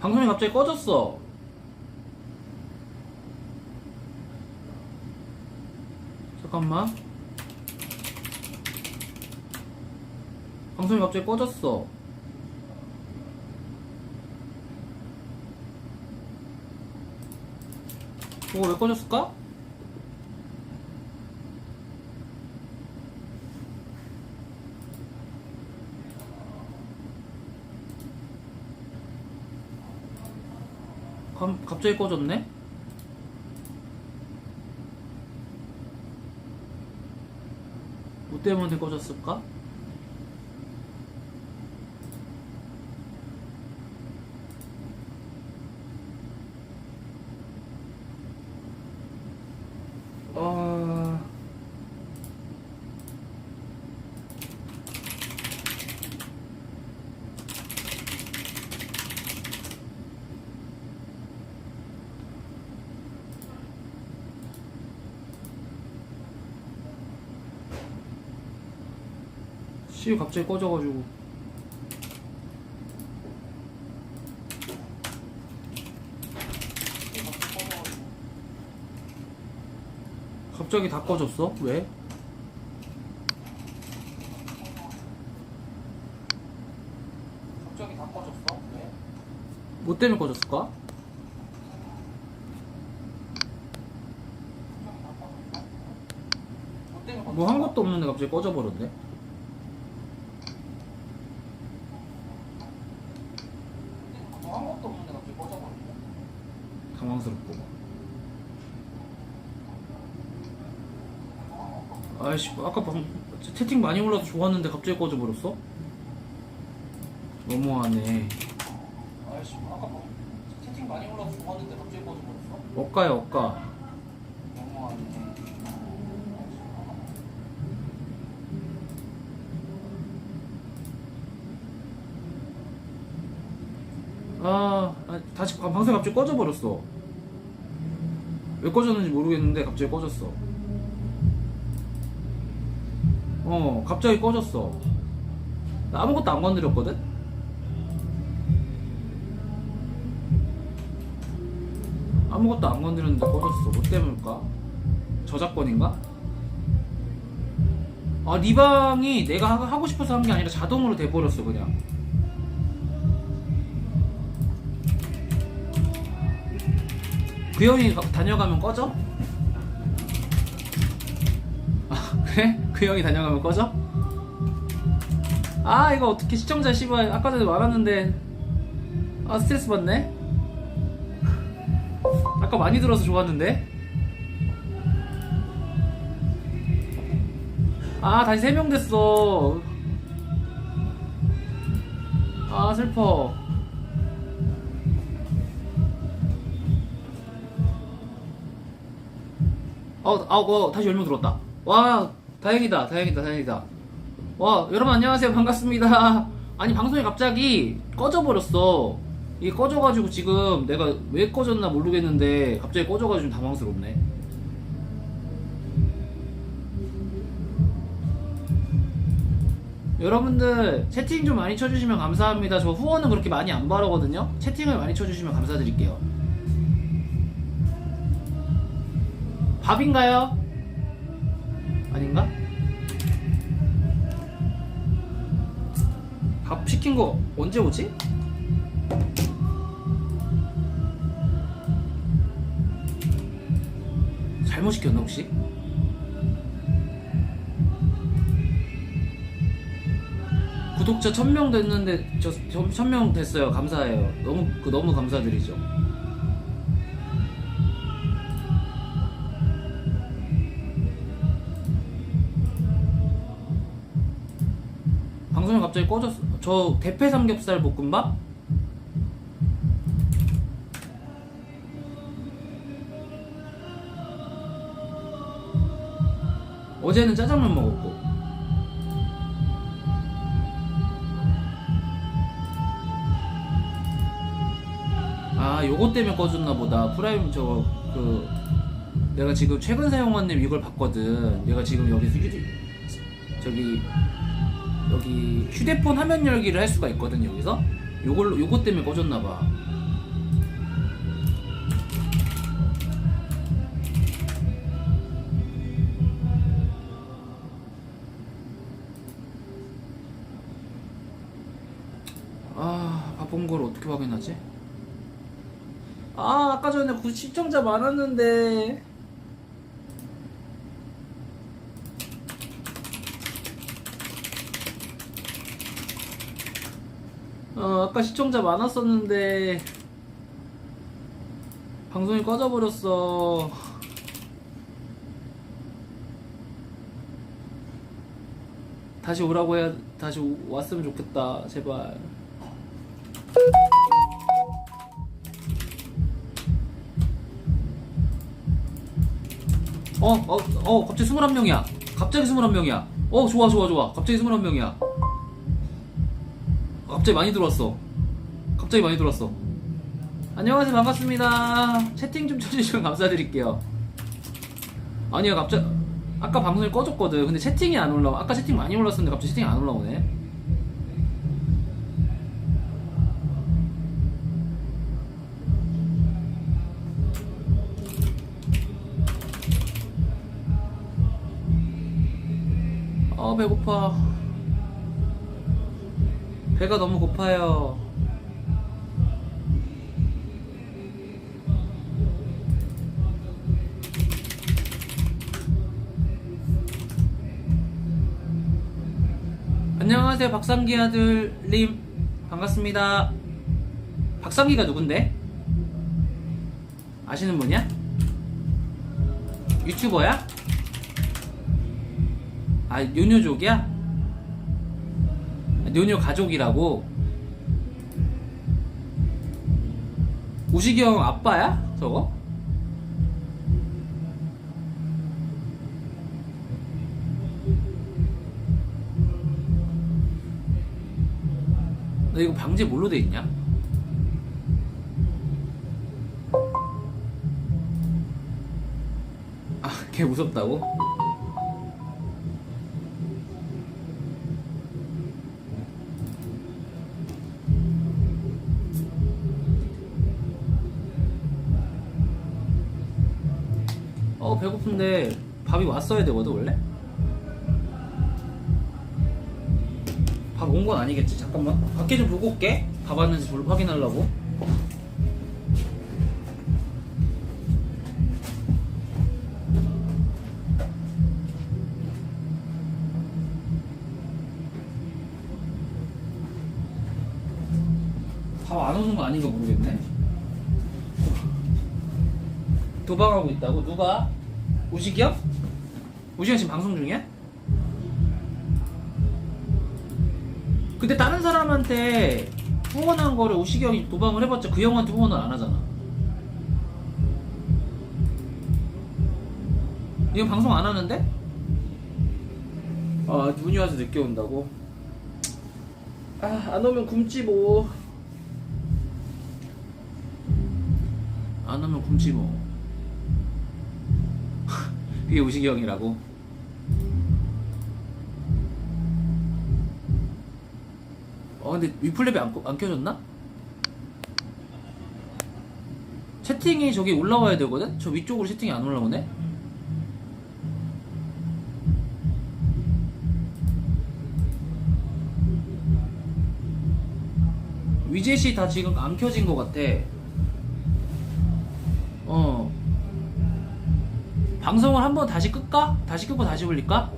방송이 갑자기 꺼졌어. 잠깐만. 방송이 갑자기 꺼졌어. 저거 왜 꺼졌을까? 갑자기 꺼졌네? 뭐 때문에 꺼졌을까? 어... 씨 갑자기 꺼져가지고 갑자기 다 꺼졌어? 왜? 갑자기 다 꺼졌어? 왜? 뭐 때문에 꺼졌을까? 뭐 한 것도 없는데 갑자기 꺼져버렸네 뭐 한 것도 없는데 갑자기 꺼져버렸네 당황스럽고 아이씨 아까 방, 채팅 많이 올라서 좋았는데 갑자기 꺼져버렸어? 너무하네 아이씨 아까 방, 채팅 많이 올라서 좋았는데 갑자기 꺼져버렸어? 억가야 억가 너무하네 아, 아, 다시 방- 방송이 갑자기 꺼져버렸어. 왜 꺼졌는지 모르겠는데 갑자기 꺼졌어. 어, 갑자기 꺼졌어. 나 아무것도 안 건드렸거든? 아무것도 안 건드렸는데 꺼졌어. 뭐 때문일까? 저작권인가? 아, 네 방이 내가 하- 하고 싶어서 한 게 아니라 자동으로 돼버렸어, 그냥. 형이 가- 다녀가면 꺼져? 아 그래? 그 형이 다녀가면 꺼져? 아 이거 어떻게 시청자 씨발 아까 전에 말았는데 아 스트레스 받네 아까 많이 들어서 좋았는데 아 다시 3명 됐어 아 슬퍼 어, 아, 어, 다시 열명 들었다. 와, 다행이다, 다행이다, 다행이다. 와, 여러분 안녕하세요. 반갑습니다. 아니, 방송이 갑자기 꺼져버렸어. 이게 꺼져가지고 지금 내가 왜 꺼졌나 모르겠는데 갑자기 꺼져가지고 좀 당황스럽네. 여러분들 채팅 좀 많이 쳐주시면 감사합니다. 저 후원은 그렇게 많이 안 바라거든요. 채팅을 많이 쳐주시면 감사드릴게요. 밥인가요? 아닌가? 밥 시킨 거 언제 오지? 잘못 시켰나 혹시? 구독자 1000명 됐는데 저 1000명 됐어요. 감사해요. 너무 그 너무 감사드리죠. 방송이 갑자기 꺼졌어. 저 대패 삼겹살 볶음밥? 어제는 짜장면 먹었고. 아, 요거 때문에 꺼졌나 보다. 프라임 저거 그 내가 지금 최근 사용하는 이걸 봤거든. 내가 지금 여기 저기 여기 휴대폰 화면 열기를 할 수가 있거든요 여기서 요걸 요것 때문에 꺼졌나 봐. 아, 바쁜 걸 어떻게 확인하지? 아, 아까 전에 그 시청자 많았는데. 어 아까 시청자 많았었는데 방송이 꺼져버렸어 다시 오라고 해야 다시 오- 왔으면 좋겠다 제발 어, 어, 어, 갑자기 21명이야. 갑자기 21명이야. 어, 좋아, 좋아, 좋아. 갑자기 21명이야. 갑자기 많이 들어왔어. 갑자기 많이 들어왔어. 안녕하세요, 반갑습니다. 채팅 좀 쳐주시면 감사드릴게요. 아니야, 갑자기. 아까 방송이 꺼졌거든. 근데 채팅이 안 올라와. 아까 채팅 많이 올랐었는데 갑자기 채팅이 안 올라오네. 아 배고파 배가 너무 고파요 안녕하세요 박상기 아들님 반갑습니다 박상기가 누군데? 아시는 분이야? 유튜버야? 아 요뇨족이야? 아, 요뇨 가족이라고? 우식이 형 아빠야? 저거? 너 이거 방제 뭘로 돼 있냐? 아, 걔 무섭다고? 배고픈데 밥이 왔어야 되거든 원래? 밥 온 건 아니겠지 잠깐만 밖에 좀 보고 올게 밥 왔는지 별로 확인하려고 밥 안 오는 거 아닌가 모르겠네 도방하고 있다고? 누가? 우식이 형? 우식이 형 지금 방송 중이야? 근데 다른 사람한테 후원한 거를 우식이 형이 도방을 해봤자 그 형한테 후원을 안 하잖아 이거 방송 안 하는데? 아 눈이 와서 늦게 온다고? 아안 오면 굶지 뭐 안 오면 굶지 뭐 그게 우식이 형이라고? 어 근데 위플랩이 안, 꺼- 안 켜졌나? 채팅이 저기 올라와야 되거든? 저 위쪽으로 채팅이 안 올라오네? 위젯이 다 지금 안 켜진 것 같아 방송을 한번 다시 끌까? 다시 끄고 다시 올릴까?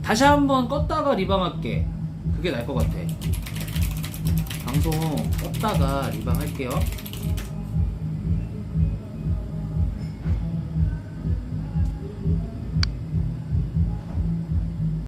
다시 한번 껐다가 리방할게 그게 나을 것 같아 방송 껐다가 리방할게요